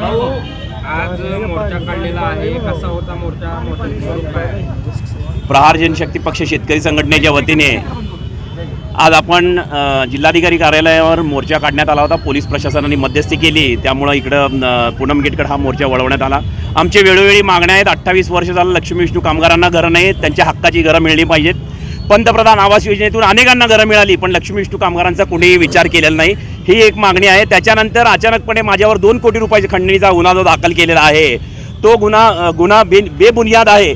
भाऊ आज मोर्चा काढलेला आहे. कसा होता मोर्चा? प्रहार जनशक्ती पक्ष शेतकरी संघटनेच्या वतीने आज आपण जिल्हाधिकारी कार्यालयावर मोर्चा काढण्यात आला होता. पोलीस प्रशासनाने मध्यस्थी केली. त्यामुळं इकडं पूनम गेटकडे हा मोर्चा वळवण्यात आला. आमचे वेळोवेळी मागण्या आहेत. अठ्ठावीस वर्ष झालं लक्ष्मी विष्णू कामगारांना घरं नाहीत. त्यांच्या हक्काची घरं मिळली पाहिजेत. पंतप्रधान आवास योजनेतून अनेकांना घरं मिळाली पण लक्ष्मी विष्णू कामगारांचा कुणीही विचार केलेला नाही. ही एक मागणी आहे. त्याच्यानंतर अचानकपणे माझ्यावर दोन कोटी रुपयाच्या खंडणीचा गुन्हा जो दाखल केलेला आहे तो गुन्हा गुन्हा बे बेबुनियाद आहे.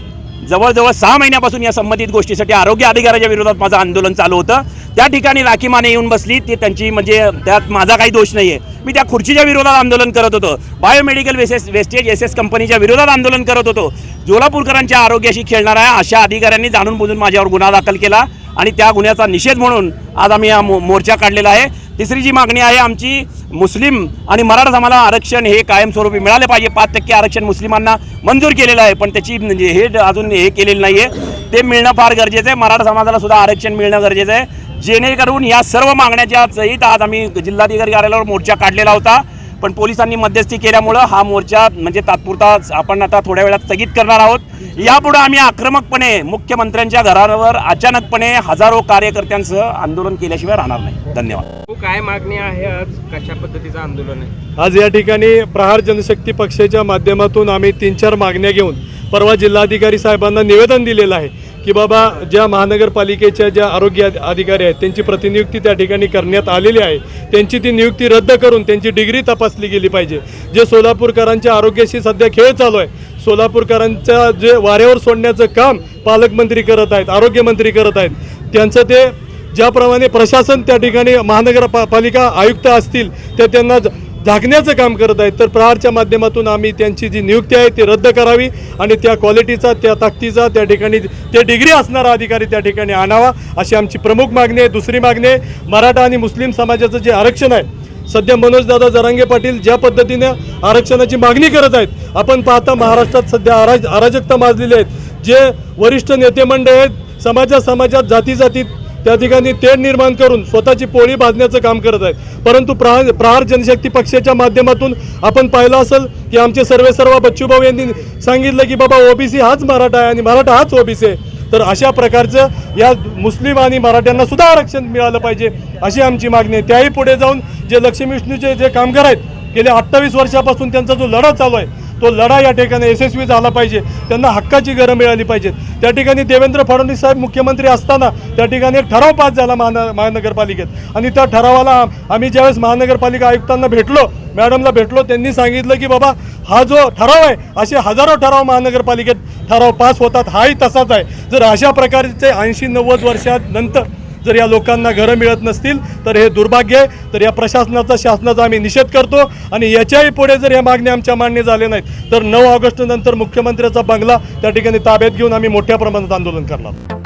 जवळजवळ सहा महिन्यापासून या संबंधित गोष्टीसाठी आरोग्य अधिकाऱ्याच्या विरोधात माझं आंदोलन चालू होतं. त्या ठिकाणी राखी माने येऊन बसली. ती त्यांची म्हणजे त्यात माझा काही दोष नाही आहे मी त्या खुर्चीच्या विरोधात आंदोलन करत होतो. बायोमेडिकल वेसेस वेस्टेज एस एस कंपनीच्या विरोधात आंदोलन करत होतो. जोलापूरकरांच्या आरोग्याशी खेळणाऱ्या अशा अधिकाऱ्यांनी जाणून बुजून माझ्यावर गुन्हा दाखल केला आणि त्या गुन्ह्याचा निषेध म्हणून आज आम्ही हा मो मोर्चा काढलेला आहे. तिसरी जी मागणी आहे आमची मुस्लिम आणि मराठा समाजाला आरक्षण हे कायमस्वरूपी मिळाले पाहिजे. पाच टक्के आरक्षण मुस्लिमांना मंजूर केलेलं आहे पण त्याची म्हणजे हे अजून हे केलेलं नाही आहे ते मिळणं फार गरजेचं आहे. मराठा समाजाला सुद्धा आरक्षण मिळणं गरजेचं आहे. जेणेकरून या सर्व मागण्याच्या सहित आज आम्ही जिल्हाधिकारी कार्यालयावर मोर्चा काढलेला होता. पण पोलिसांनी मध्यस्थी केल्यामुळं हा मोर्चा म्हणजे तात्पुरता आपण आता थोड्या वेळात स्थगित करणार आहोत. यापुढे आम्ही आक्रमकपणे मुख्यमंत्र्यांच्या घरावर अचानकपणे हजारो कार्यकर्त्यांसह आंदोलन केल्याशिवाय राहणार नाही. धन्यवाद. भाऊ, काय मागणी आहे आज? कशा पद्धतीचं आंदोलन आहे? आज या ठिकाणी प्रहार जनशक्ती पक्षाच्या माध्यमातून आम्ही तीन चार मागण्या घेऊन परवा जिल्हाधिकारी साहेबांना निवेदन दिलेलं आहे. की बाबा ज्या महानगरपालिकेच्या ज्या आरोग्य अधिकारी आहेत त्यांची प्रतिनियुक्ती त्या ठिकाणी करण्यात आलेली आहे. त्यांची ती नियुक्ती रद्द करून त्यांची डिग्री तपासली गेली पाहिजे. जे सोलापूरकरांच्या आरोग्याशी सध्या खेळ चालू आहे सोलापूरकरांच्या जे वाऱ्यावर सोडण्याचं काम पालकमंत्री करत आहेत आरोग्यमंत्री करत आहेत त्यांचं ते ज्याप्रमाणे प्रशासन त्या ठिकाणी महानगरपालिका आयुक्त असतील ते त्यांना झाकण्याचं काम करत आहेत. तर प्रहारच्या माध्यमातून आम्ही त्यांची जी नियुक्ती आहे ती रद्द करावी आणि त्या क्वालिटीचा त्या ताकदीचा त्या ठिकाणी ते डिग्री असणारा अधिकारी त्या ठिकाणी आणावा अशी आमची प्रमुख मागणी आहे. दुसरी मागणी आहे मराठा आणि मुस्लिम समाजाचं जे आरक्षण आहे सध्या मनोजदादा जरांगे पाटील ज्या पद्धतीने आरक्षणाची मागणी करत आहेत आपण पाहता महाराष्ट्रात सध्या अराज अराजकता माजलेली आहेत. जे वरिष्ठ नेते मंडळ आहेत समाजा समाजात जाती जातीत त्या ठिकाणी तेढ निर्माण करून स्वतःची पोळी भाजण्याचं काम करत आहेत. परंतु प्रहार प्रहार जनशक्ती पक्षाच्या माध्यमातून आपण पाहिलं असेल की आमचे सर्वे सर्व बच्चूभाऊ यांनी सांगितलं की बाबा ओबीसी हाच मराठा आहे आणि मराठा हाच ओबीसी आहे. तर अशा प्रकारचं या मुस्लिम आणि मराठ्यांना सुद्धा आरक्षण मिळालं पाहिजे अशी आमची मागणी आहे. त्याही पुढे जाऊन जे लक्ष्मी विष्णूचे जे कामगार आहेत गेल्या अठ्ठावीस वर्षापासून त्यांचा जो लढा चालू आहे तो लढा या ठिकाणी यशस्वी झाला पाहिजे. त्यांना हक्काची घरं मिळाली पाहिजेत त्या ठिकाणी देवेंद्र फडणवीस साहेब मुख्यमंत्री असताना त्या ठिकाणी एक ठराव पास झाला महान महानगरपालिकेत. आणि त्या ठरावाला आम्ही ज्यावेळेस महानगरपालिका आयुक्तांना भेटलो मॅडमला भेटलो त्यांनी सांगितलं की बाबा हा जो ठराव आहे असे हजारो ठराव महानगरपालिकेत ठराव पास होतात. हाही तसाच आहे. जर अशा प्रकारचे ऐंशी नव्वद वर्षात नंतर जर या लोकांना घरं मिळत नसतील तर हे दुर्भाग्य आहे. तर या प्रशासनाचा शासनाचा आम्ही निषेध करतो आणि याच्याही पुढे जर या मागण्या आमच्या मान्य झाल्या नाहीत तर नऊ ऑगस्ट नंतर मुख्यमंत्र्याचा बंगला त्या ठिकाणी ताब्यात घेऊन आम्ही मोठ्या प्रमाणात आंदोलन करणार